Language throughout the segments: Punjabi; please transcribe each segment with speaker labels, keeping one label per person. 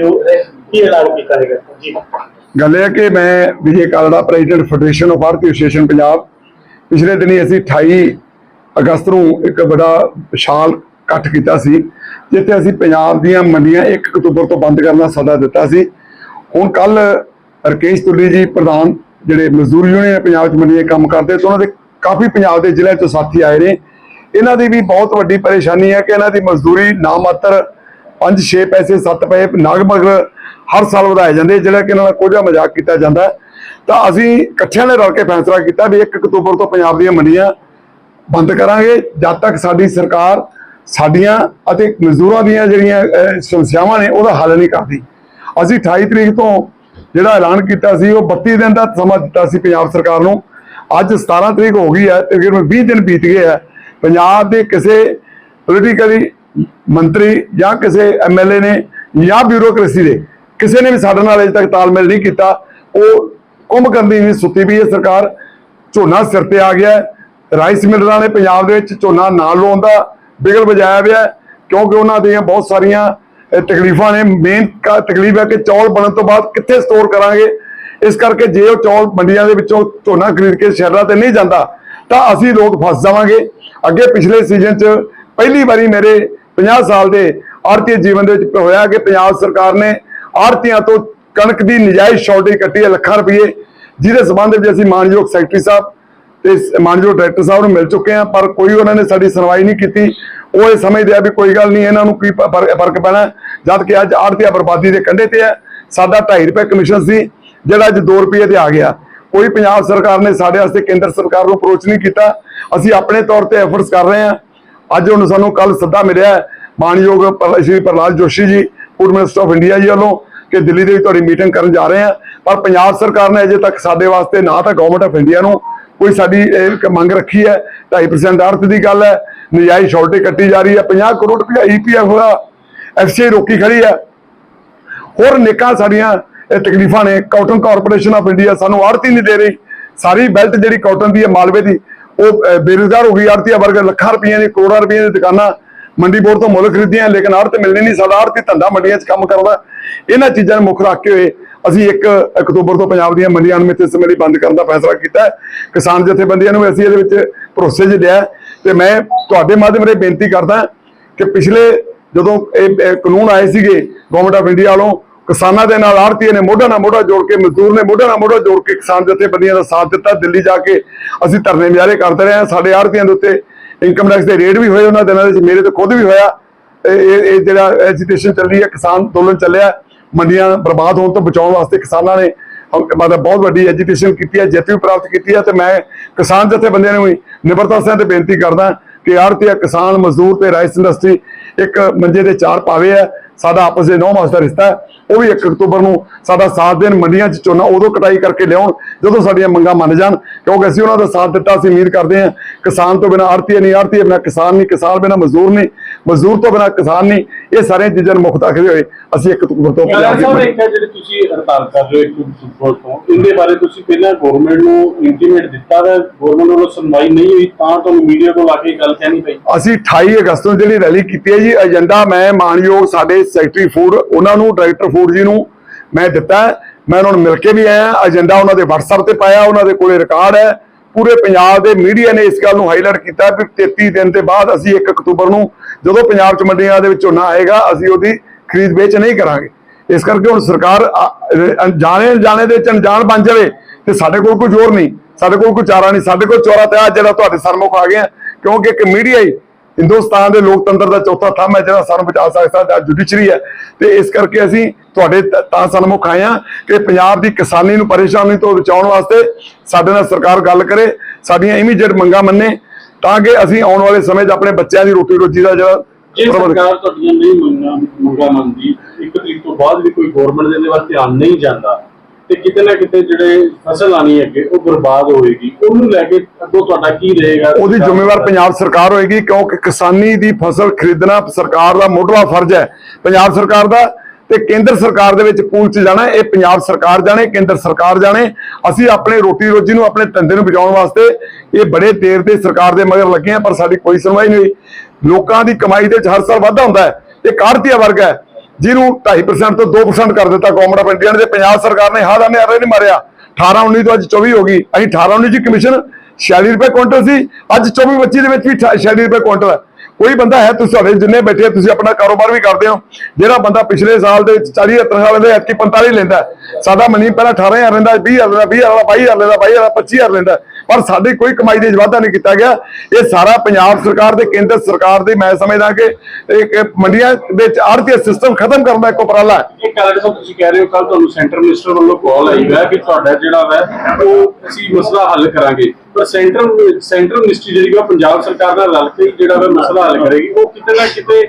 Speaker 1: ਚਾਲੂ ਕੀਤਾ ਹੈਗਾ? ਜੀ।
Speaker 2: ਗੱਲ ਇਹ ਹੈ ਕਿ ਮੈਂ Vijay Kalra president federation of Bharti association Punjab ਪਿਛਲੇ ਦਿਨੀ ਅਸੀਂ 28 ਅਗਸਤ ਨੂੰ ਇੱਕ ਬੜਾ ਵਿਸ਼ਾਲ ਇਕੱਠ ਕੀਤਾ ਸੀ, ਜਿੱਥੇ ਅਸੀਂ ਪੰਜਾਬ ਦੀਆਂ ਮੰਡੀਆਂ 1 ਅਕਤੂਬਰ ਤੋਂ ਬੰਦ ਕਰਨ ਦਾ ਸੱਦਾ ਦਿੱਤਾ ਸੀ। ਹੁਣ ਕੱਲ ਰਕੇਸ਼ ਤੁੱਲੀ ਜੀ ਪ੍ਰਧਾਨ ਜਿਹੜੇ ਮਜ਼ਦੂਰ ਯੂਨੀਅਨ ਪੰਜਾਬ 'ਚ ਮੰਡੀਆਂ ਕੰਮ ਕਰਦੇ, ਤੇ ਉਹਨਾਂ ਦੇ ਕਾਫੀ ਪੰਜਾਬ ਦੇ ਜ਼ਿਲ੍ਹਿਆਂ 'ਚੋਂ ਸਾਥੀ ਆਏ ਨੇ। ਇਹਨਾਂ ਦੀ ਵੀ ਬਹੁਤ ਵੱਡੀ ਪਰੇਸ਼ਾਨੀ ਹੈ ਕਿ ਇਹਨਾਂ ਦੀ ਮਜ਼ਦੂਰੀ ਨਾ ਮਾਤਰ 5-6 ਪੈਸੇ 7 ਪੈਸੇ ਲਗਭਗ ਹਰ ਸਾਲ ਵਧਾਏ ਜਾਂਦੇ ਜਿਹੜਾ ਕਿ ਇਹਨਾਂ ਦਾ ਕੋਝਾ ਮਜ਼ਾਕ ਕੀਤਾ ਜਾਂਦਾ ਤਾਂ ਅਸੀਂ ਇਕੱਠਿਆਂ ਨੇ ਰਲ ਕੇ ਫੈਸਲਾ ਕੀਤਾ ਵੀ 1 ਅਕਤੂਬਰ ਤੋਂ ਪੰਜਾਬ ਦੀਆਂ ਮੰਡੀਆਂ ਬੰਦ ਕਰਾਂਗੇ। ਜਦ ਤੱਕ ਸਾਡੀ ਸਰਕਾਰ ਸਾਡੀਆਂ ਅਤੇ ਮਜ਼ਦੂਰਾਂ ਦੀਆਂ ਜਿਹੜੀਆਂ ਸਮੱਸਿਆਵਾਂ ਨੇ, ਉਹਦਾ ਹੱਲ ਨਹੀਂ ਕਰਦੀ। ਅਸੀਂ 28 ਤਰੀਕ ਤੋਂ ਜਿਹੜਾ ਐਲਾਨ ਕੀਤਾ ਸੀ, ਉਹ 32 ਦਿਨ ਦਾ ਸਮਾਂ ਦਿੱਤਾ ਸੀ ਪੰਜਾਬ ਸਰਕਾਰ ਨੂੰ। ਅੱਜ 17 ਤਰੀਕ ਹੋ ਗਈ ਹੈ ਤਕਰੀਬਨ 20 ਦਿਨ ਬੀਤ ਗਏ ਹੈ। ਪੰਜਾਬ ਦੇ ਕਿਸੇ ਪੋਲੀਟੀਕਲੀ ਮੰਤਰੀ ਜਾਂ ਕਿਸੇ ਐਮਐਲਏ ਨੇ ਜਾਂ ਬਿਊਰੋਕ੍ਰੇਸੀ ਦੇ ਕਿਸੇ ਨੇ ਵੀ ਸਾਡੇ ਨਾਲ ਅਜੇ ਤੱਕ ਤਾਲਮੇਲ ਨਹੀਂ ਕੀਤਾ, ਉਹ ਕੁੰਭ ਕਰਦੀ ਨਹੀਂ ਸੁੱਤੀ ਵੀ ਇਹ ਸਰਕਾਰ। ਝੋਨਾ ਸਿਰ ਤੇ ਆ ਗਿਆ ਰਾਈਸ ਮਿਲਰਾਂ ਨੇ ਪੰਜਾਬ ਦੇ ਵਿੱਚ, ਝੋਨਾ ਨਾ ਲਾਉਣ ਦਾ ਬਿਗਲ ਵਜਾਇਆ ਹੋਇਆ ਕਿਉਂਕਿ ਉਹਨਾਂ ਦੀਆਂ ਬਹੁਤ ਸਾਰੀਆਂ ਤਕਲੀਫਾਂ ਨੇ। ਮੇਨ ਤਕਲੀਫ ਹੈ ਕਿ ਚੌਲ ਬਣਨ ਤੋਂ ਬਾਅਦ ਕਿੱਥੇ ਸਟੋਰ ਕਰਾਂਗੇ? ਇਸ ਕਰਕੇ ਜੇ ਉਹ ਚੌਲ ਮੰਡੀਆਂ ਦੇ ਵਿੱਚੋਂ ਝੋਨਾ ਖਰੀਦ ਕੇ ਸ਼ਹਿਰਾਂ ਤੇ ਨਹੀਂ ਜਾਂਦਾ, ਤਾਂ ਅਸੀਂ ਲੋਕ ਫਸ ਜਾਵਾਂਗੇ। ਅੱਗੇ ਪਿਛਲੇ ਸੀਜ਼ਨ 'ਚ ਪਹਿਲੀ ਵਾਰੀ ਮੇਰੇ 50 ਸਾਲ ਦੇ ਆਰਤੀ ਜੀਵਨ ਦੇ ਵਿੱਚ ਹੋਇਆ ਕਿ ਪੰਜਾਬ ਸਰਕਾਰ ਨੇ ਆੜਤੀਆਂ ਤੋਂ ਕਣਕ ਦੀ ਨਜਾਇਜ਼ ਸ਼ਾਰਟੇਜ ਕੱਟੀ ਹੈ ਲੱਖਾਂ ਰੁਪਏ ਜਿਹਦੇ ਸਬੰਧ ਵਿੱਚ ਅਸੀਂ ਮਾਨਯੋਗ ਸੈਕਟਰੀ ਸਾਹਿਬ ਤੇ ਮਾਨਯੋਗ ਡਾਇਰੈਕਟਰ ਸਾਹਿਬ ਨੂੰ ਮਿਲ ਚੁੱਕੇ ਆ ਪਰ ਕੋਈ ਉਹਨਾਂ ਨੇ ਸਾਡੀ ਸੁਣਵਾਈ ਨਹੀਂ ਕੀਤੀ। ਉਹ ਇਹ ਸਮਝਦੇ ਆ ਵੀ ਕੋਈ ਗੱਲ ਨਹੀਂ, ਇਹਨਾਂ ਨੂੰ ਕੀ ਫ਼ਰਕ ਪੈਣਾ ਜਦ ਕਿ ਅੱਜ ਆੜਤੀਆ ਬਰਬਾਦੀ ਦੇ ਕੰਢੇ ਤੇ ਹੈ। ਸਾਡਾ 2.5 ਰੁਪਏ ਕਮਿਸ਼ਨ ਸੀ, ਜਿਹੜਾ ਅੱਜ 2 ਰੁਪਏ ਤੇ ਆ ਗਿਆ। ਕੋਈ ਪੰਜਾਬ ਸਰਕਾਰ ਨੇ ਸਾਡੇ ਵਾਸਤੇ ਕੇਂਦਰ ਸਰਕਾਰ ਨੂੰ ਅਪਰੋਚ ਨਹੀਂ ਕੀਤਾ। ਅਸੀਂ ਆਪਣੇ ਤੌਰ ਤੇ ਐਫਰਟਸ ਕਰ ਰਹੇ ਹਾਂ। ਅੱਜ ਹੁਣ ਸਾਨੂੰ ਕੱਲ ਸੱਦਾ ਮਿਲਿਆ ਮਾਨਯੋਗ ਸ਼੍ਰੀ ਪ੍ਰਹਲਾਦ ਜੋਸ਼ੀ ਜੀ ਪੂਰਵ ਮਿਨਿਸਟਰ ਆਫ ਇੰਡੀਆ ਜੀ ਵੱਲੋਂ ਕਿ ਦਿੱਲੀ ਦੇ ਵਿੱਚ ਤੁਹਾਡੀ ਮੀਟਿੰਗ ਕਰਨ ਜਾ ਰਹੇ ਹਾਂ। ਪਰ ਪੰਜਾਬ ਸਰਕਾਰ ਨੇ ਅਜੇ ਤੱਕ ਸਾਡੇ ਵਾਸਤੇ ਨਾ ਤਾਂ ਗਵਰਨਮੈਂਟ ਆਫ ਇੰਡੀਆ ਨੂੰ ਕੋਈ ਸਾਡੀ ਇਹ ਇੱਕ ਮੰਗ ਰੱਖੀ ਹੈ। 2.5% ਅਰਥ ਦੀ ਗੱਲ ਹੈ। ਨਜਾਇਜ਼ ਸ਼ਾਰਟੇਜ ਕੱਟੀ ਜਾ ਰਹੀ ਹੈ। 50 ਕਰੋੜ ਰੁਪਇਆ ਈਪੀਐਫ ਦਾ ਐਫਸੀਆਈ ਰੋਕੀ ਖੜੀ ਹੈ। ਹੋਰ ਨਿਕਾਂ ਸਾਡੀਆਂ ਤਕਲੀਫਾਂ ਨੇ। ਕਾਟਨ ਕਾਰਪੋਰੇਸ਼ਨ ਆਫ ਇੰਡੀਆ ਸਾਨੂੰ ਆੜਤੀ ਨਹੀਂ ਦੇ ਰਹੀ। ਸਾਰੀ ਬੈਲਟ ਜਿਹੜੀ ਕਾਟਨ ਦੀ ਹੈ, ਮਾਲਵੇ ਦੀ, ਉਹ ਬੇਰੁਜ਼ਗਾਰ ਹੋ ਗਈ। ਆੜਤੀਆ ਵਰਗ ਲੱਖਾਂ ਰੁਪਈਆਂ ਦੀ ਕਰੋੜਾਂ ਰੁਪਈਆਂ ਦੀ ਦੁਕਾਨਾਂ ਮੰਡੀ ਬੋਰਡ ਤੋਂ ਮੁੱਲ ਖਰੀਦੀਆਂ, ਲੇਕਿਨ ਆੜਤ ਮਿਲਣੀ ਨਹੀਂ, ਸਾਡਾ ਆੜਤੀ ਧੰਦਾ ਮੰਡੀਆਂ 'ਚ ਕੰਮ ਕਰਦਾ ਇਹਨਾਂ ਚੀਜ਼ਾਂ ਨੂੰ ਮੁੱਖ ਰੱਖ ਕੇ ਹੋਏ, ਅਸੀਂ 1 ਅਕਤੂਬਰ ਤੋਂ ਪੰਜਾਬ ਦੀਆਂ ਮੰਡੀਆਂ ਨੂੰ ਮਿੱਥੇ ਸਮੇਂ ਲਈ ਬੰਦ ਕਰਨ ਦਾ ਫੈਸਲਾ ਕੀਤਾ ਕਿਸਾਨ ਜਥੇਬੰਦੀਆਂ ਨੂੰ ਅਸੀਂ ਇਹਦੇ ਵਿੱਚ ਭਰੋਸੇ 'ਚ ਲਿਆ ਤੇ ਮੈਂ ਤੁਹਾਡੇ ਮਾਧਿਅਮ ਰਾਹੀਂ ਬੇਨਤੀ ਕਰਦਾ ਕਿ ਪਿਛਲੇ ਜਦੋਂ ਇਹ ਕਾਨੂੰਨ ਆਏ ਸੀਗੇ ਗਵਰਨਮੈਂਟ ਆਫ ਇੰਡੀਆ ਵੱਲੋਂ, ਕਿਸਾਨਾਂ ਦੇ ਨਾਲ ਆੜਤੀਏ ਨੇ ਮੋਢਾ ਨਾਲ ਮੋਢਾ ਜੋੜ ਕੇ, ਮਜ਼ਦੂਰ ਨੇ ਮੋਢਾ ਨਾਲ ਮੋਢਾ ਜੋੜ ਕੇ ਕਿਸਾਨ ਜਥੇਬੰਦੀਆਂ ਦਾ ਸਾਥ ਦਿੱਤਾ, ਦਿੱਲੀ ਜਾ ਕੇ ਅਸੀਂ ਧਰਨੇ ਮੁਜ਼ਾਹਰੇ ਕਰਦੇ ਰਹੇ ਹਾਂ। ਸਾਡੇ ਆੜਤੀਆਂ ਦੇ ਉੱਤੇ ਇਨਕਮ ਟੈਕਸ ਦੇ ਰੇਟ ਵੀ ਹੋਏ ਉਹਨਾਂ ਦਿਨਾਂ ਦੇ ਵਿੱਚ, ਮੇਰੇ ਤੇ ਖੁਦ ਵੀ ਹੋਇਆ। ਇਹ ਇਹ ਇਹ ਜਿਹੜਾ ਐਜੀਟੇਸ਼ਨ ਚੱਲੀ ਹੈ, ਕਿਸਾਨ ਅੰਦੋਲਨ ਚੱਲਿਆ। ਮੰਡੀਆਂ ਬਰਬਾਦ ਹੋਣ ਤੋਂ ਬਚਾਉਣ ਵਾਸਤੇ ਕਿਸਾਨਾਂ ਨੇ ਮਤਲਬ ਬਹੁਤ ਵੱਡੀ ਐਜੀਟੇਸ਼ਨ ਕੀਤੀ ਹੈ, ਜਿੱਤ ਵੀ ਪ੍ਰਾਪਤ ਕੀਤੀ ਹੈ ਤੇ ਮੈਂ ਕਿਸਾਨ ਜਥੇਬੰਦੀਆਂ ਨੂੰ ਵੀ ਨਿਮਰਤਾ ਸਿੰਘ ਤੇ ਬੇਨਤੀ ਕਰਦਾ ਕਿ ਆੜਤੀਆ ਕਿਸਾਨ, ਮਜ਼ਦੂਰ ਤੇ ਰਾਈਸ ਇੰਡਸਟਰੀ ਇੱਕ ਮੰਜੇ ਦੇ ਚਾਰ ਪਾਵੇ ਹੈ। ਸਾਡਾ ਆਪਸ ਦੇ ਨੌ ਮਾਸ ਦਾ ਰਿਸ਼ਤਾ ਹੈ, ਉਹ ਵੀ 1 ਅਕਤੂਬਰ ਨੂੰ ਸਾਡਾ ਸਾਥ ਦੇਣ ਮੰਡੀਆਂ 'ਚ ਝੋਨਾ ਉਦੋਂ ਕਟਾਈ ਕਰਕੇ ਲਿਆਉਣ, ਜਦੋਂ ਸਾਡੀਆਂ ਮੰਗਾਂ ਮੰਨ ਜਾਣ, ਕਿਉਂਕਿ ਅਸੀਂ ਉਹਨਾਂ ਦਾ ਸਾਥ ਦਿੱਤਾ, ਅਸੀਂ ਉਮੀਦ ਕਰਦੇ ਹਾਂ ਕਿਸਾਨ ਤੋਂ ਬਿਨਾਂ ਆੜਤੀਆ ਨਹੀਂ ਆੜਤੀ ਬਿਨਾਂ ਕਿਸਾਨ ਨਹੀਂ, ਕਿਸਾਨ ਬਿਨਾਂ ਮਜ਼ਦੂਰ ਨਹੀਂ ਮਜ਼ਦੂਰ ਤੋਂ ਬਿਨਾਂ ਕਿਸਾਨ ਨਹੀਂ ਇਹ ਸਾਰੀਆਂ ਚੀਜ਼ਾਂ ਨੂੰ ਮੁੱਖ ਰੱਖਦੇ ਹੋਏ ਅਸੀਂ 1 ਅਕਤੂਬਰ ਤੋਂ
Speaker 3: ਯਾਰ
Speaker 2: ਪੰਜਾਬ ਦੀ
Speaker 3: ਇੱਕ ਜਿਹੜੇ ਤੁਸੀਂ ਹੜਤਾਲ ਕਰ ਰਹੇ ਹੋ ਇੱਕ ਤੋਂ ਇਹਦੇ ਬਾਰੇ ਤੁਸੀਂ ਪਹਿਲਾਂ ਗਵਰਨਮੈਂਟ ਨੂੰ ਇੰਟੀਮੇਟ ਦਿੱਤਾ ਹੈ ਗਵਰਨਮੈਂਟ ਵੱਲੋਂ ਸੁਣਵਾਈ ਨਹੀਂ ਹੋਈ ਤਾਂ ਤੁਹਾਨੂੰ ਮੀਡੀਆ ਕੋਲ ਆ ਕੇ ਗੱਲ ਕਹਿਣੀ ਪਈ।
Speaker 2: ਅਸੀਂ 28 ਅਗਸਤ ਨੂੰ ਜਿਹੜੀ ਰੈਲੀ ਕੀਤੀ ਹੈ ਜੀ ਏਜੰਡਾ ਮੈਂ ਮਾਨਯੋਗ ਸਾਡੇ ਸੈਕਟਰੀ ਫੂਡ ਉਹਨਾਂ ਨੂੰ ਡਾਇਰੈਕਟਰ ਫੂਡ ਜੀ ਨੂੰ ਮੈਂ ਦਿੱਤਾ। ਮੈਂ ਉਹਨਾਂ ਨੂੰ ਮਿਲ ਕੇ ਵੀ ਆਇਆ ਏਜੰਡਾ ਉਹਨਾਂ ਦੇ WhatsApp ਤੇ ਪਾਇਆ ਉਹਨਾਂ ਦੇ ਕੋਲੇ ਰਿਕਾਰਡ ਹੈ। ਪੂਰੇ ਪੰਜਾਬ ਦੇ ਮੀਡੀਆ ਨੇ ਇਸ ਗੱਲ ਨੂੰ ਹਾਈਲਾਈਟ ਕੀਤਾ ਵੀ 33 ਦਿਨ ਦੇ ਬਾਅਦ ਅਸੀਂ 1 ਅਕਤੂਬਰ ਨੂੰ ਜਦੋਂ ਪੰਜਾਬ ਚ ਮੰਡੀਆਂ ਦੇ ਵਿੱਚ ਝੋਨਾ ਆਏਗਾ, ਅਸੀਂ ਉਹਦੀ ਖਰੀਦ ਵੇਚ ਨਹੀਂ ਕਰਾਂਗੇ। ਇਸ ਕਰਕੇ ਹੁਣ ਸਰਕਾਰ, ਅ- ਜਾਣੇ ਦੇ ਵਿੱਚ ਬਣ ਜਾਵੇ, ਤੇ ਸਾਡੇ ਕੋਲ ਕੋਈ ਜ਼ੋਰ ਨਹੀਂ, ਸਾਡੇ ਕੋਲ ਕੋਈ ਚਾਰਾ ਨਹੀਂ, ਸਾਡੇ ਕੋਲ ਚੋਰਾ ਤੇ ਜਿਹੜਾ ਤੁਹਾਡੇ ਸਰਮੁਖ ਆ ਗਿਆ। ਕਿਉਂਕਿ ਇੱਕ ਮੀਡੀਆ ਹੀ ਹਿੰਦੁਸਤਾਨ ਦੇ ਲੋਕਤੰਤਰ ਦਾ ਚੌਥਾ ਥੰਮ ਹੈ, ਜਿਹੜਾ ਸਾਨੂੰ ਬਚਾ ਸਕਦਾ ਜੁਡੀਸ਼ਰੀ ਹੈ। ਤੇ ਇਸ ਕਰਕੇ ਅਸੀਂ ਤੁਹਾਡੇ ਤਾਂ ਸਨਮੁਖ ਆਏ ਹਾਂ ਕਿ ਪੰਜਾਬ ਦੀ ਕਿਸਾਨੀ ਨੂੰ ਪਰੇਸ਼ਾਨੀ ਤੋਂ ਬਚਾਉਣ ਵਾਸਤੇ ਸਾਡੇ ਨਾਲ ਸਰਕਾਰ ਗੱਲ ਕਰੇ, ਸਾਡੀਆਂ ਇਮੀਡੀਏਟ ਮੰਗਾਂ ਮੰਨੇ ਤਾਂ ਕਿ ਅਸੀਂ ਆਉਣ ਵਾਲੇ ਸਮੇਂ 'ਚ ਆਪਣੇ ਬੱਚਿਆਂ ਦੀ ਰੋਟੀ ਰੋਜੀ ਦਾ ਜਿਹੜਾ
Speaker 3: ਸਰਕਾਰ ਤੁਹਾਡੀਆਂ ਨਹੀਂ ਮੰਗਾਂ ਮੰਗਾਂ ਮੰਨਦੀ। ਇੱਕ ਤਰੀਕ ਤੋਂ ਬਾਅਦ ਵੀ ਕੋਈ ਗਵਰਨਮੈਂਟ ਦੇ ਵੱਲ ਧਿਆਨ ਨਹੀਂ ਜਾਂਦਾ। ਤੇ ਕਿਤੇ ਨਾ ਕਿਤੇ ਜਿਹੜੇ ਫਸਲ ਆਣੀ ਅੱਗੇ ਉਹ ਬਰਬਾਦ ਹੋਏਗੀ। ਉਹਨੂੰ ਲੈ ਕੇ ਅੱਗੋਂ ਤੁਹਾਡਾ ਕੀ ਰਹੇਗਾ?
Speaker 2: ਉਹਦੀ ਜ਼ਿੰਮੇਵਾਰ ਪੰਜਾਬ ਸਰਕਾਰ ਹੋਏਗੀ ਕਿਉਂਕਿ ਕਿਸਾਨੀ ਦੀ ਫਸਲ ਖਰੀਦਣਾ ਸਰਕਾਰ ਦਾ ਮੁੱਢਲਾ ਫਰਜ਼ ਹੈ। ਪੰਜਾਬ ਸਰਕਾਰ ਦਾ ਤੇ ਕੇਂਦਰ ਸਰਕਾਰ ਦੇ ਵਿੱਚ ਪੂਲ ਚ ਜਾਣਾ, ਇਹ ਪੰਜਾਬ ਸਰਕਾਰ ਜਾਣੇ, ਕੇਂਦਰ ਸਰਕਾਰ ਜਾਣੇ। ਅਸੀਂ ਆਪਣੇ ਰੋਟੀ ਰੋਜੀ ਨੂੰ ਆਪਣੇ ਧੰਦੇ ਨੂੰ ਬਚਾਉਣ ਵਾਸਤੇ ਇਹ ਬੜੇ ਦੇਰ ਤੇ ਸਰਕਾਰ ਦੇ ਮਗਰ ਲੱਗੇ ਆ, ਪਰ ਸਾਡੀ ਕੋਈ ਸੁਣਵਾਈ ਨਹੀਂ ਹੋਈ। ਲੋਕਾਂ ਦੀ ਕਮਾਈ ਦੇ ਵਿੱਚ ਹਰ ਸਾਲ ਵਾਧਾ ਹੁੰਦਾ ਹੈ। ਇਹ ਕਾਰਤੀਆ ਵਰਗ ਹੈ, ਜਿਹਨੂੰ 2.5% ਤੋਂ 2% ਕਰ ਦਿੱਤਾ ਗਵਰਨਮੈਂਟ ਆਫ ਇੰਡੀਆ ਨੇ ਪੰਜਾਬ ਸਰਕਾਰ ਨੇ ਹਾਂ ਦਾ ਨਿਆਰੇ ਨਹੀਂ ਮਾਰਿਆ। 18 19 ਤੋਂ ਅੱਜ 24 ਹੋ ਗਈ। ਅਸੀਂ 18 19 ਚ ਕਮਿਸ਼ਨ 46 ਰੁਪਏ ਕੁਇੰਟਲ ਸੀ। ਅੱਜ 24 25 ਦੇ ਵਿੱਚ ਵੀ 46 ਰੁਪਏ ਕੁਇੰਟਲ ਹੈ। ਕੋਈ ਬੰਦਾ ਹੈ ਤੁਸੀਂ ਸਾਡੇ ਜਿੰਨੇ ਬੈਠੇ ਤੁਸੀਂ ਆਪਣਾ ਕਾਰੋਬਾਰ ਵੀ ਕਰਦੇ ਹੋ। ਜਿਹੜਾ ਬੰਦਾ ਪਿਛਲੇ ਸਾਲ ਦੇ ਵਿੱਚ 40 ਤਨਖਾਹ ਲੈਂਦਾ ਐਤਕੀ 45 ਲੈਂਦਾ ਸਾਡਾ ਮਨੀ ਪਹਿਲਾਂ 18000 ਲੈਂਦਾ 20000 ਲੈਂਦਾ 20000 ਵਾਲਾ 22000 ਲੈਂਦਾ 22000 25000 ਲੈਂਦਾ ਪਰ ਸਾਡੀ ਕੋਈ ਕਮਾਈ ਦੇ ਵਾਧਾ ਨਹੀਂ ਕੀਤਾ ਗਿਆ। ਇਹ ਸਾਰਾ ਪੰਜਾਬ ਸਰਕਾਰ ਤੇ ਕੇਂਦਰ ਸਰਕਾਰ ਦੀ ਮੈਂ ਸਮਝਦਾ ਕਿ ਮੰਡੀਆਂ ਵਿੱਚ ਆੜਤੀ ਸਿਸਟਮ ਖਤਮ ਕਰਨ ਦਾ ਇੱਕ ਉਪਰਾਲਾ ਹੈ।
Speaker 3: ਇਹ ਕਾਲਜ ਸਾਹਿਬ ਤੁਸੀਂ ਕਹਿ ਰਹੇ ਹੋ ਕੱਲ ਤੁਹਾਨੂੰ ਸੈਂਟਰ ਮਿਨਿਸਟਰ ਵੱਲੋਂ ਕਾਲ ਆਈ ਹੈ ਕਿ ਤੁਹਾਡਾ ਜਿਹੜਾ ਹੈ ਉਹ ਅਸੀਂ ਮਸਲਾ ਹੱਲ ਕਰਾਂਗੇ। ਪਰ ਸੈਂਟਰ ਸੈਂਟਰ ਮਿਨਿਸਟਰੀ ਜਿਹੜੀ ਹੈ ਪੰਜਾਬ ਸਰਕਾਰ ਨਾਲ ਰਲ ਕੇ ਜਿਹੜਾ ਹੈ ਮਸਲਾ ਹੱਲ ਕਰੇਗੀ, ਉਹ ਕਿਤੇ ਨਾ ਕਿਤੇ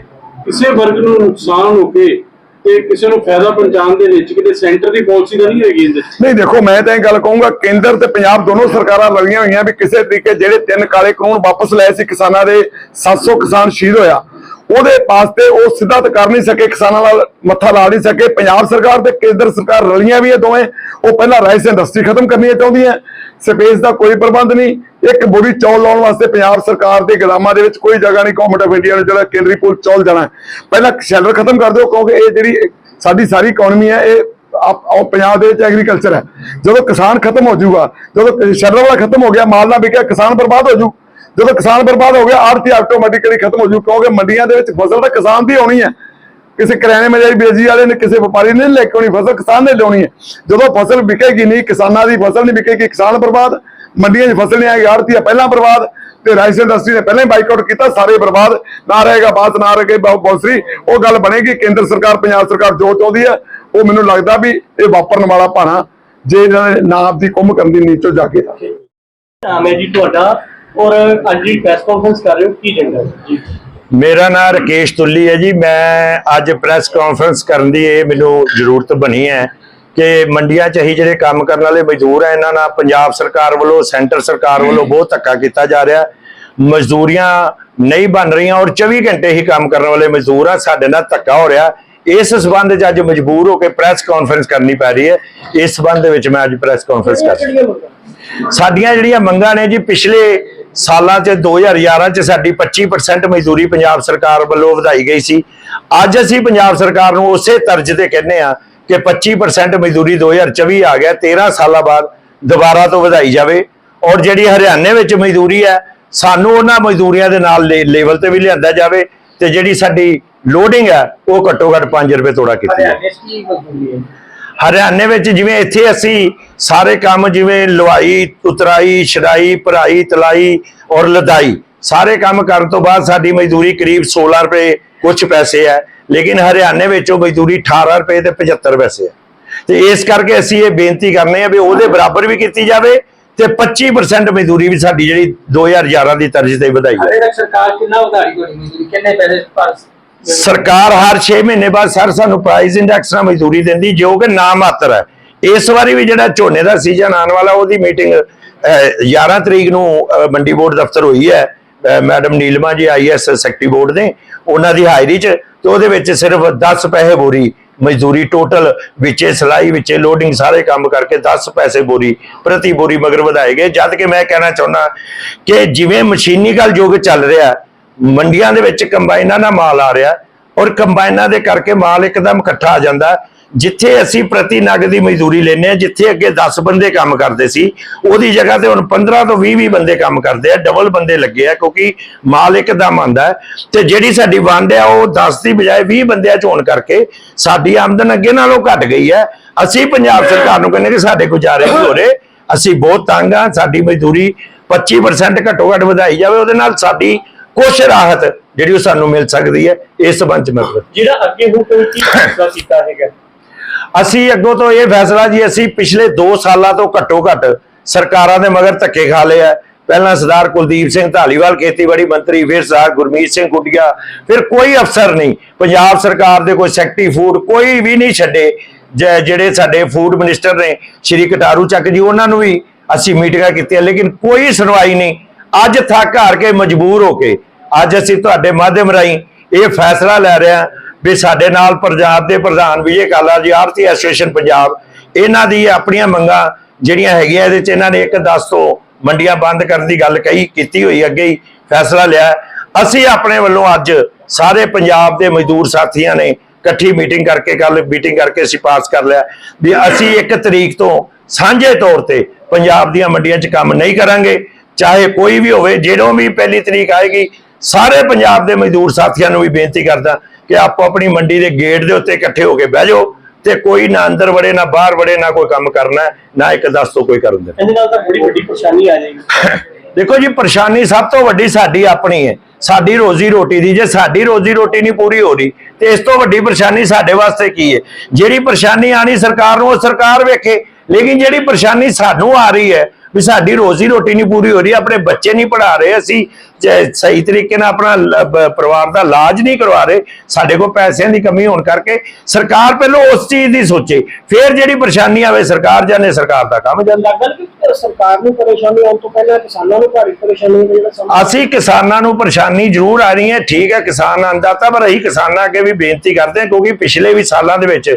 Speaker 3: ਕਿਸੇ ਵਰਗ ਨੂੰ ਨੁਕਸਾਨ ਹੋ ਕੇ ਤੇ ਕਿਸੇ ਨੂੰ ਫਾਇਦਾ ਪਹੁੰਚਾਉਣ ਦੇ ਵਿੱਚ ਕਿਤੇ ਸੈਂਟਰ ਦੀ ਪਾਲਿਸੀ ਤਾਂ ਨਹੀਂ ਹੈਗੀ ਇਹਦੇ
Speaker 2: ਨਹੀਂ, ਦੇਖੋ, ਮੈਂ ਤਾਂ ਇਹ ਗੱਲ ਕਹੂੰਗਾ, ਕੇਂਦਰ ਤੇ ਪੰਜਾਬ ਦੋਨੋਂ ਸਰਕਾਰਾਂ ਲੜੀਆਂ ਹੋਈਆਂ ਵੀ ਕਿਸੇ ਤਰੀਕੇ ਜਿਹੜੇ ਤਿੰਨ ਕਾਲੇ ਕਾਨੂੰਨ ਵਾਪਸ ਲਏ ਸੀ ਕਿਸਾਨਾਂ ਦੇ 700 ਕਿਸਾਨ ਸ਼ਹੀਦ ਹੋਇਆ। ਉਹਦੇ ਵਾਸਤੇ ਉਹ ਸਿੱਧਾ ਤਾਂ ਕਰ ਨਹੀਂ ਸਕੇ, ਕਿਸਾਨਾਂ ਨਾਲ ਮੱਥਾ ਲਾ ਨਹੀਂ ਸਕੇ। ਪੰਜਾਬ ਸਰਕਾਰ ਤੇ ਕੇਂਦਰ ਸਰਕਾਰ ਰਲੀਆਂ ਵੀ ਇਹ ਦੋਵੇਂ, ਉਹ ਪਹਿਲਾਂ ਰਾਈਸ ਇੰਡਸਟਰੀ ਖਤਮ ਕਰਨੀ ਚਾਹੁੰਦੀਆਂ। ਸਪੇਸ ਦਾ ਕੋਈ ਪ੍ਰਬੰਧ ਨਹੀਂ ਇੱਕ ਬੋਰੀ ਚੌਲ ਲਾਉਣ ਵਾਸਤੇ ਪੰਜਾਬ ਸਰਕਾਰ ਦੇ ਗਦਾਮਾਂ ਦੇ ਵਿੱਚ ਕੋਈ ਜਗ੍ਹਾ ਨਹੀਂ ਗਵਰਨਮੈਂਟ ਆਫ ਇੰਡੀਆ ਨੂੰ ਜਿਹੜਾ ਕੇਂਦਰੀ ਪੁਲ ਚੌਲ ਜਾਣਾ ਪਹਿਲਾਂ ਸ਼ੈਲਰ ਖਤਮ ਕਰ ਦਿਓ, ਕਿਉਂਕਿ ਇਹ ਜਿਹੜੀ ਸਾਡੀ ਸਾਰੀ ਇਕਨੋਮੀ ਹੈ, ਇਹ ਪੰਜਾਬ ਦੇ ਵਿੱਚ ਐਗਰੀਕਲਚਰ ਹੈ। ਜਦੋਂ ਕਿਸਾਨ ਖਤਮ ਹੋ ਜਾਊਗਾ, ਜਦੋਂ ਸ਼ੈਲਰ ਵਾਲਾ ਖਤਮ ਹੋ ਗਿਆ, ਮਾਲ ਨਾ ਵਿਕਿਆ, ਕਿਸਾਨ ਬਰਬਾਦ ਹੋ ਜਾਊ। ਜਦੋਂ ਕਿਸਾਨ ਬਰਬਾਦ ਹੋ ਗਿਆ, ਆੜਤੀ ਆਟੋਮੈਟਿਕਲੀ ਖਤਮ ਹੋ ਜਾਊ, ਕਿਉਂਕਿ ਮੰਡੀਆਂ ਦੇ ਵਿੱਚ ਫਸਲ ਤਾਂ ਕਿਸਾਨ ਦੀ ਆਉਣੀ ਹੈ। ਕਿਸੇ ਕਰਿਆਨੇ ਮਜਾਈ ਬੇਜੀ ਵਾਲੇ ਨੇ, ਕਿਸੇ ਵਪਾਰੀ ਨੇ ਨਹੀਂ ਲੈ ਕੇ ਆਉਣੀ, ਫਸਲ ਕਿਸਾਨ ਨੇ ਲਿਆਉਣੀ ਹੈ। ਜਦੋਂ ਫਸਲ ਵਿਕੇਗੀ ਨਹੀਂ, ਕਿਸਾਨਾਂ ਦੀ ਫਸਲ ਨਹੀਂ ਵਿਕੇਗੀ, ਕਿਸਾਨ ਬਰਬਾਦ। ਮੰਡੀਆਂ 'ਚ ਫਸਲ ਨਹੀਂ ਆਏਗੀ ਆੜਤੀ ਪਹਿਲਾਂ ਬਰਬਾਦ ਤੇ ਰਾਈਸ ਇੰਡਸਟਰੀ ਨੇ ਪਹਿਲਾਂ ਹੀ ਬਾਈਕਾਟ ਕੀਤਾ ਸਾਰੇ ਬਰਬਾਦ। ਨਾ ਰਹੇਗਾ ਬਾਤ ਨਾ ਰਹੇ ਬੌਸਰੀ ਉਹ ਗੱਲ ਬਣੇਗੀ ਕੇਂਦਰ ਸਰਕਾਰ ਪੰਜਾਬ ਸਰਕਾਰ ਜੋ ਚਾਹੁੰਦੀ ਹੈ ਉਹ ਮੈਨੂੰ ਲੱਗਦਾ ਵੀ ਇਹ ਵਾਪਰਨ ਵਾਲਾ ਭਾਣਾ ਜੇ ਇਹਨਾਂ ਨੇ ਨਾ ਆਪਦੀ ਕੁੰਭ ਕਰਨ ਦੀ ਨੀਚੋਂ ਜਾ ਕੇ।
Speaker 1: ਨਾਮ ਹੈ ਜੀ ਤੁਹਾਡਾ ਔਰ ਅੱਜ ਦੀ ਪ੍ਰੈਸ ਕਾਨਫਰੰਸ ਕਰ ਰਹੇ ਹੋ ਕੀ ਏਜੰਡਾ ਹੈ? ਜੀ।
Speaker 4: ਮੇਰਾ ਨਾਮ ਰਕੇਸ਼ ਤੁੱਲੀ ਹੈ ਜੀ ਮੈਂ ਅੱਜ ਪ੍ਰੈਸ ਕਾਨਫਰੰਸ ਕਰਨ ਦੀ ਇਹ ਮੈਨੂੰ ਜ਼ਰੂਰਤ ਬਣੀ ਹੈ। ਕਿ ਮੰਡੀਆਂ 'ਚ ਅਸੀਂ ਜਿਹੜੇ ਕੰਮ ਕਰਨ ਵਾਲੇ ਮਜ਼ਦੂਰ ਆ ਇਹਨਾਂ ਨਾਲ ਪੰਜਾਬ ਸਰਕਾਰ ਵੱਲੋਂ ਸੈਂਟਰ ਸਰਕਾਰ ਵੱਲੋਂ ਬਹੁਤ ਧੱਕਾ ਕੀਤਾ ਜਾ ਰਿਹਾ। ਮਜ਼ਦੂਰੀਆਂ ਨਹੀਂ ਬਣ ਰਹੀਆਂ ਔਰ 24 ਘੰਟੇ ਹੀ ਕੰਮ ਕਰਨ ਵਾਲੇ ਮਜ਼ਦੂਰ ਆ ਸਾਡੇ ਨਾਲ ਧੱਕਾ ਹੋ ਰਿਹਾ। ਇਸ ਸਬੰਧ 'ਚ ਅੱਜ ਮਜਬੂਰ ਹੋ ਕੇ ਪ੍ਰੈਸ ਕਾਨਫਰੰਸ ਕਰਨੀ ਪੈ ਰਹੀ ਹੈ। ਇਸ ਸਬੰਧ ਦੇ ਵਿੱਚ ਮੈਂ ਅੱਜ ਪ੍ਰੈਸ ਕਾਨਫਰੰਸ ਕਰ ਰਿਹਾ ਸਾਡੀਆਂ ਜਿਹੜੀਆਂ ਮੰਗਾਂ ਨੇ ਜੀ ਪਿਛਲੇ ਸਾਲਾਂ 'ਚ 2011 'ਚ ਸਾਡੀ 25% ਮਜ਼ਦੂਰੀ ਪੰਜਾਬ ਸਰਕਾਰ ਵੱਲੋਂ ਵਧਾਈ ਗਈ ਸੀ। ਅੱਜ ਅਸੀਂ ਪੰਜਾਬ ਸਰਕਾਰ ਨੂੰ ਉਸੇ ਤਰਜ਼ ਤੇ ਕਹਿੰਦੇ ਆ ਕਿ 25% ਮਜ਼ਦੂਰੀ 2024 ਆ ਗਿਆ 13 ਸਾਲਾਂ ਬਾਅਦ ਦੁਬਾਰਾ ਤੋਂ ਵਧਾਈ ਜਾਵੇ। ਔਰ ਜਿਹੜੀ ਹਰਿਆਣੇ ਵਿੱਚ ਮਜ਼ਦੂਰੀ ਹੈ ਸਾਨੂੰ ਉਹਨਾਂ ਮਜ਼ਦੂਰੀਆਂ ਦੇ ਨਾਲ ਲੈਵਲ ਤੇ ਵੀ ਲਿਆਂਦਾ ਜਾਵੇ ਤੇ ਜਿਹੜੀ ਸਾਡੀ ਲੋਡਿੰਗ ਹੈ ਉਹ ਘੱਟੋ ਘੱਟ 5 ਰੁਪਏ ਤੋੜਾ ਕੀਤੀ ਹੈ?
Speaker 1: ਹਰਿਆਣੇ
Speaker 4: ਵਿੱਚ ਜਿਵੇਂ ਇੱਥੇ ਅਸੀਂ ਸਾਰੇ ਕੰਮ ਜਿਵੇਂ ਲਵਾਈ ਉਤਰਾਈ ਛੜਾਈ ਭਰਾਈ ਤਲਾਈ ਔਰ ਲਦਾਈ ਸਾਰੇ ਕੰਮ ਕਰਨ ਤੋਂ ਬਾਅਦ ਸਾਡੀ ਮਜ਼ਦੂਰੀ ਕਰੀਬ 16 ਰੁਪਏ ਕੁਝ ਪੈਸੇ ਹੈ ਲੇਕਿਨ ਹਰਿਆਣੇ ਵਿੱਚ ਉਹ ਮਜ਼ਦੂਰੀ 18 ਰੁਪਏ ਤੇ 75 ਪੈਸੇ ਹੈ। ਤੇ ਇਸ ਕਰਕੇ ਅਸੀਂ ਇਹ ਬੇਨਤੀ ਕਰਨੇ ਆ ਵੀ ਉਹਦੇ ਬਰਾਬਰ ਵੀ ਕੀਤੀ ਜਾਵੇ ਤੇ 25% ਮਜ਼ਦੂਰੀ ਵੀ ਸਾਡੀ ਜਿਹੜੀ 2011 ਦੀ ਤਰਜ਼ ਤੇ ਵਧਾਈ ਹੈ।
Speaker 1: ਸਰਕਾਰ ਕਿੰਨਾ ਵਧਾਈ ਤੁਹਾਡੀ ਮਜ਼ਦੂਰੀ ਕਿੰਨੇ ਪੈਸੇ
Speaker 4: ਸਰਕਾਰ ਹਰ 6 ਮਹੀਨੇ ਬਾਅਦ ਸਰ ਸਾਨੂੰ ਪ੍ਰਾਈਸ ਇੰਡੈਕਸ ਨਾਲ ਮਜ਼ਦੂਰੀ ਦਿੰਦੀ ਜੋ ਕਿ ਨਾ ਮਾਤਰ ਹੈ। ਇਸ ਵਾਰੀ ਵੀ ਜਿਹੜਾ ਝੋਨੇ ਦਾ ਸੀਜ਼ਨ ਆਉਣ ਵਾਲਾ ਉਹਦੀ ਮੀਟਿੰਗ 11 ਤਰੀਕ ਨੂੰ ਮੰਡੀ ਬੋਰਡ ਦਫ਼ਤਰ ਹੋਈ ਹੈ। ਮੈਡਮ ਨੀਲਮਾ ਜੀ ਆਈਐਸ ਸੈਕਟਰੀ ਬੋਰਡ ਦੇ, ਉਹਨਾਂ ਦੀ ਹਾਜ਼ਰੀ 'ਚ ਤੇ ਉਹਦੇ ਵਿੱਚ ਸਿਰਫ 10 ਪੈਸੇ ਬੋਰੀ ਮਜ਼ਦੂਰੀ ਟੋਟਲ ਵਿੱਚੇ ਸਲਾਈ, ਵਿੱਚੇ ਲੋਡਿੰਗ ਸਾਰੇ ਕੰਮ ਕਰਕੇ 10 ਪੈਸੇ ਬੋਰੀ ਪ੍ਰਤੀ ਬੋਰੀ ਮਗਰ ਵਧਾਏ ਗਏ। ਜਦ ਕਿ ਮੈਂ ਕਹਿਣਾ ਚਾਹੁੰਦਾ ਕਿ ਜਿਵੇਂ ਮਸ਼ੀਨੀਕਲ ਯੁੱਗ ਚੱਲ ਰਿਹਾ, ਮੰਡੀਆਂ ਦੇ ਵਿੱਚ ਕੰਬਾਈਨਾਂ ਦਾ ਮਾਲ ਆ ਰਿਹਾ ਔਰ ਕੰਬਾਈਨਾਂ ਦੇ ਕਰਕੇ ਮਾਲ ਇੱਕਦਮ ਇਕੱਠਾ ਆ ਜਾਂਦਾ ਜਿੱਥੇ ਅਸੀਂ ਪ੍ਰਤੀ ਨਗ ਦੀ ਮਜ਼ਦੂਰੀ ਲੈਨੇ ਆ ਜਿੱਥੇ ਅੱਗੇ 10 ਬੰਦੇ ਕੰਮ ਕਰਦੇ ਸੀ, ਉਹਦੀ ਜਗ੍ਹਾ ਤੇ ਹੁਣ 15 ਤੋਂ 20 20 ਬੰਦੇ ਕੰਮ ਕਰਦੇ ਆ ਡਬਲ ਬੰਦੇ ਲੱਗੇ ਆ, ਕਿਉਂਕਿ ਮਾਲ ਇੱਕਦਮ ਆਂਦਾ ਤੇ ਜਿਹੜੀ ਸਾਡੀ ਵੰਡ ਆ, ਉਹ 10 ਦੀ ਬਜਾਏ 20 ਬੰਦਿਆਂ ਚ ਹੋਣ ਕਰਕੇ ਸਾਡੀ ਆਮਦਨ ਅੱਗੇ ਨਾਲੋਂ ਘਟ ਗਈ ਹੈ। ਅਸੀਂ ਪੰਜਾਬ ਸਰਕਾਰ ਨੂੰ ਕਹਿੰਦੇ ਕਿ ਸਾਡੇ ਗੁਜ਼ਾਰੇ ਨਹੀਂ ਹੋ ਰਹੇ। ਅਸੀਂ ਬਹੁਤ ਤੰਗ ਆ, ਸਾਡੀ ਮਜ਼ਦੂਰੀ 25% ਘੱਟੋ ਘੱਟ ਵਧਾਈ ਜਾਵੇ, ਉਹਦੇ ਨਾਲ ਸਾਡੀ ਕੁਛ ਰਾਹਤ ਜਿਹੜੀ ਉਹ ਸਾਨੂੰ ਮਿਲ ਸਕਦੀ ਹੈ। ਇਸ ਸੰਬੰਧ ਚ ਮੈਂ
Speaker 1: ਜਿਹੜਾ ਅੱਗੇ ਹੁਣ ਕੋਈ ਕੀ ਫੈਸਲਾ ਕੀਤਾ ਹੈਗਾ।
Speaker 4: ਅਸੀਂ ਅੱਗੋਂ ਤੋਂ ਇਹ ਫੈਸਲਾ ਜੀ, ਅਸੀਂ ਪਿਛਲੇ 2 ਸਾਲਾਂ ਤੋਂ ਘੱਟੋ ਘੱਟ ਸਰਕਾਰਾਂ ਦੇ ਮਗਰ ਧੱਕੇ ਖਾ ਲਏ ਆ। ਪਹਿਲਾਂ ਸਰਦਾਰ ਕੁਲਦੀਪ ਸਿੰਘ ਢਾਲੀਵਾਲ ਖੇਤੀਬਾੜੀ ਮੰਤਰੀ, ਫਿਰ ਸਰਦਾਰ ਗੁਰਮੀਤ ਸਿੰਘ ਗੁੱਡੀਆ ਫਿਰ ਕੋਈ ਅਫਸਰ ਨਹੀਂ। ਪੰਜਾਬ ਸਰਕਾਰ ਦੇ ਕੋਈ ਸੈਕਟਰੀ ਫੂਡ ਕੋਈ ਵੀ ਨਹੀਂ ਛੱਡੇ, ਜ- ਜਿਹੜੇ ਸਾਡੇ ਫੂਡ ਮਿਨਿਸਟਰ ਨੇ, ਸ਼੍ਰੀ ਕਟਾਰੂ ਚੱਕ ਜੀ, ਉਹਨਾਂ ਨੂੰ ਵੀ ਅਸੀਂ ਮੀਟਿੰਗਾਂ ਕੀਤੀਆਂ, ਲੇਕਿਨ ਕੋਈ ਸੁਣਵਾਈ ਨਹੀਂ। ਅੱਜ ਥੱਕ ਹਾਰ ਕੇ ਮਜਬੂਰ ਹੋ ਕੇ, ਅੱਜ ਅਸੀਂ ਤੁਹਾਡੇ ਮਾਧਿਅਮ ਰਾਹੀਂ ਇਹ ਫੈਸਲਾ ਲੈ ਰਿਹਾ ਵੀ ਸਾਡੇ ਨਾਲ ਪੰਜਾਬ ਦੇ ਪ੍ਰਧਾਨ ਵਿਜੇ ਕਾਲਾ ਜੀ, ਆਰਤੀ ਐਸੋਸੀਏਸ਼ਨ ਪੰਜਾਬ, ਇਹਨਾਂ ਦੀ ਆਪਣੀਆਂ ਮੰਗਾਂ ਜਿਹੜੀਆਂ ਹੈਗੀਆਂ ਇਹਦੇ ਚ ਇਹਨਾਂ ਨੇ ਇੱਕ 10 ਤੋਂ ਮੰਡੀਆਂ ਬੰਦ ਕਰਨ ਦੀ ਗੱਲ ਕਹੀ, ਕੀਤੀ ਹੋਈ ਅੱਗੇ ਹੀ ਫੈਸਲਾ ਲਿਆ। ਅਸੀਂ ਆਪਣੇ ਵੱਲੋਂ ਅੱਜ ਸਾਰੇ ਪੰਜਾਬ ਦੇ ਮਜ਼ਦੂਰ ਸਾਥੀਆਂ ਨੇ ਇਕੱਠੀ ਮੀਟਿੰਗ ਕਰਕੇ ਕੱਲ ਮੀਟਿੰਗ ਕਰਕੇ ਅਸੀਂ ਪਾਸ ਕਰ ਲਿਆ ਵੀ ਅਸੀਂ ਇੱਕ ਤਰੀਕ ਤੋਂ ਸਾਂਝੇ ਤੌਰ ਤੇ ਪੰਜਾਬ ਦੀਆਂ ਮੰਡੀਆਂ 'ਚ ਕੰਮ ਨਹੀਂ ਕਰਾਂਗੇ। ਚਾਹੇ ਕੋਈ ਵੀ ਹੋਵੇ, ਜਦੋਂ ਵੀ ਪਹਿਲੀ ਤਰੀਕ ਆਏਗੀ ਸਾਰੇ ਪੰਜਾਬ ਦੇ ਮਜ਼ਦੂਰ ਸਾਥੀਆਂ ਨੂੰ ਵੀ ਬੇਨਤੀ ਕਰਦਾ ਕਿ ਆਪੋ ਆਪਣੀ ਮੰਡੀ ਦੇ ਗੇਟ ਦੇ ਉੱਤੇ ਇਕੱਠੇ ਹੋ ਕੇ ਬਹਿ ਜਾਓ ਤੇ ਕੋਈ ਨਾ ਅੰਦਰ ਵੜੇ ਨਾ ਬਾਹਰ ਵੜੇ ਨਾ ਕੋਈ ਕੰਮ ਕਰਨਾ ਨਾ ਇੱਕ ਦਸ ਤੋਂ ਕੋਈ ਕਰਨ ਦੇ
Speaker 1: ਇਹਦੇ ਨਾਲ ਤਾਂ ਬੜੀ ਵੱਡੀ ਪਰੇਸ਼ਾਨੀ ਆ ਜਾਏਗੀ।
Speaker 4: ਦੇਖੋ ਜੀ ਪਰੇਸ਼ਾਨੀ ਸਭ ਤੋਂ ਵੱਡੀ ਸਾਡੀ ਆਪਣੀ ਹੈ। ਸਾਡੀ ਰੋਜ਼ੀ ਰੋਟੀ ਦੀ ਜੇ ਸਾਡੀ ਰੋਜ਼ੀ ਰੋਟੀ ਨਹੀਂ ਪੂਰੀ ਹੋ ਰਹੀ ਤੇ ਇਸ ਤੋਂ ਵੱਡੀ ਪਰੇਸ਼ਾਨੀ ਸਾਡੇ ਵਾਸਤੇ ਕੀ ਹੈ? ਜਿਹੜੀ ਪਰੇਸ਼ਾਨੀ ਆਣੀ ਸਰਕਾਰ ਨੂੰ ਉਹ ਸਰਕਾਰ ਵੇਖੇ। ਲੇਕਿਨ ਜਿਹੜੀ ਪਰੇਸ਼ਾਨੀ ਸਾਨੂੰ ਆ ਰਹੀ ਹੈ ਵੀ ਸਾਡੀ ਰੋਜ਼ੀ ਰੋਟੀ ਨਹੀਂ ਪੂਰੀ ਹੋ ਰਹੀ ਆਪਣੇ ਬੱਚੇ ਨਹੀਂ ਪੜ੍ਹਾ ਰਹੇ ਅਸੀਂ ਸਹੀ ਤਰੀਕੇ ਨਾਲ ਆਪਣਾ ਪਰਿਵਾਰ ਦਾ ਇਲਾਜ ਨਹੀਂ ਕਰਵਾ ਰਹੇ ਸਾਡੇ ਕੋਲ ਪੈਸਿਆਂ ਦੀ ਕਮੀ ਹੋਣ ਕਰਕੇ ਸਰਕਾਰ ਪਹਿਲਾਂ ਉਸ ਚੀਜ਼ ਦੀ ਸੋਚੇ ਫਿਰ ਜਿਹੜੀ ਪਰੇਸ਼ਾਨੀ ਆਵੇ ਸਰਕਾਰ ਜਾਣੇ ਸਰਕਾਰ ਦਾ ਕੰਮ ਜਾਂਦਾ
Speaker 1: ਕਿ ਸਰਕਾਰ ਨੂੰ ਪਰੇਸ਼ਾਨੀ ਆਉਣ ਤੋਂ ਪਹਿਲਾਂ ਕਿਸਾਨਾਂ ਨੂੰ ਭਾਰੀ ਪਰੇਸ਼ਾਨੀ
Speaker 4: ਅਸੀਂ ਕਿਸਾਨਾਂ ਨੂੰ ਪਰੇਸ਼ਾਨੀ ਜ਼ਰੂਰ ਆ ਰਹੀ ਹੈ ਠੀਕ ਹੈ ਕਿਸਾਨ ਅੰਦਾਤਾ ਪਰ ਅਸੀਂ ਕਿਸਾਨਾਂ ਅੱਗੇ ਵੀ ਬੇਨਤੀ ਕਰਦੇ ਹਾਂ ਕਿਉਂਕਿ ਪਿਛਲੇ ਵੀ ਸਾਲਾਂ ਦੇ ਵਿੱਚ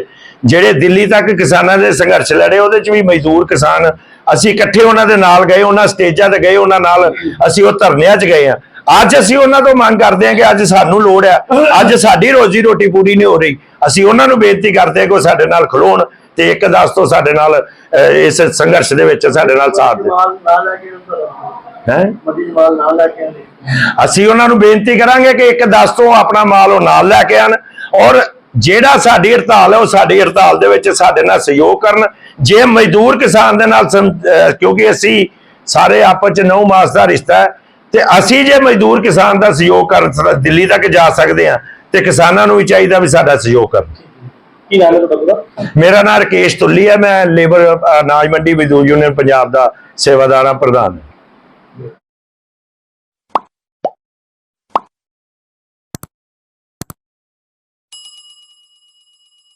Speaker 4: ਜਿਹੜੇ ਦਿੱਲੀ ਤੱਕ ਕਿਸਾਨਾਂ ਦੇ ਸੰਘਰਸ਼ ਲੜੇ ਉਹਦੇ ਚ ਵੀ ਮਜ਼ਦੂਰ ਕਿਸਾਨ ਅਸੀਂ ਇਕੱਠੇ ਉਹਨਾਂ ਦੇ ਨਾਲ ਗਏ ਉਹਨਾਂ ਸਟੇਜਾਂ ਤੇ ਗਏ ਉਹਨਾਂ ਨਾਲ ਅਸੀਂ ਉਹ ਧਰਨਿਆਂ 'ਚ ਗਏ ਆ। ਅੱਜ ਅਸੀਂ ਉਹਨਾਂ ਤੋਂ ਮੰਗ ਕਰਦੇ ਹਾਂ ਕਿ ਅੱਜ ਸਾਨੂੰ ਲੋੜ ਹੈ ਅੱਜ ਸਾਡੀ ਰੋਜ਼ੀ ਰੋਟੀ ਪੂਰੀ ਨਹੀਂ ਹੋ ਰਹੀ। ਅਸੀਂ ਉਹਨਾਂ ਨੂੰ ਬੇਨਤੀ ਕਰਦੇ ਹਾਂ ਕਿ ਉਹ ਸਾਡੇ ਨਾਲ ਖਲੋਣ ਤੇ ਇੱਕ ਦਸ ਤੋਂ ਸਾਡੇ ਨਾਲ ਇਸ ਸੰਘਰਸ਼ ਦੇ ਵਿੱਚ ਸਾਡੇ ਨਾਲ ਸਾਥ
Speaker 1: ਕੇ
Speaker 4: ਹੈ? ਅਸੀਂ ਉਹਨਾਂ ਨੂੰ ਬੇਨਤੀ ਕਰਾਂਗੇ ਕਿ ਇੱਕ ਦਸ ਤੋਂ ਆਪਣਾ ਮਾਲ ਉਹ ਨਾਲ ਲੈ ਕੇ ਆਣ ਔਰ ਜਿਹੜਾ ਸਾਡੀ ਹੜਤਾਲ ਹੈ ਉਹ ਸਾਡੀ ਹੜਤਾਲ ਦੇ ਵਿੱਚ ਸਾਡੇ ਨਾਲ ਸਹਿਯੋਗ ਕਰਨ। ਜੇ ਮਜ਼ਦੂਰ ਕਿਸਾਨ ਦੇ ਨਾਲ ਕਿਉਂਕਿ ਅਸੀਂ ਸਾਰੇ ਆਪਸ ਚ ਨੌ ਮਾਸ ਦਾ ਰਿਸ਼ਤਾ ਹੈ ਤੇ ਅਸੀਂ ਜੇ ਮਜ਼ਦੂਰ ਕਿਸਾਨ ਦਾ ਸਹਿਯੋਗ ਕਰ ਦਿੱਲੀ ਤੱਕ ਜਾ ਸਕਦੇ ਹਾਂ ਤੇ ਕਿਸਾਨਾਂ ਨੂੰ ਵੀ ਚਾਹੀਦਾ ਵੀ ਸਾਡਾ ਸਹਿਯੋਗ ਕਰਨ।
Speaker 1: ਕੀ ਨਾਮ ਹੈ ਤੁਹਾਡਾ ਪੂਰਾ?
Speaker 4: ਮੇਰਾ ਨਾਮ ਰਕੇਸ਼ ਤੁੱਲੀ ਹੈ ਮੈਂ ਲੇਬਰ ਅਨਾਜ ਮੰਡੀ ਮਜ਼ਦੂਰ ਯੂਨੀਅਨ ਪੰਜਾਬ ਦਾ ਸੇਵਾਦਾਰਾਂ ਪ੍ਰਧਾਨ।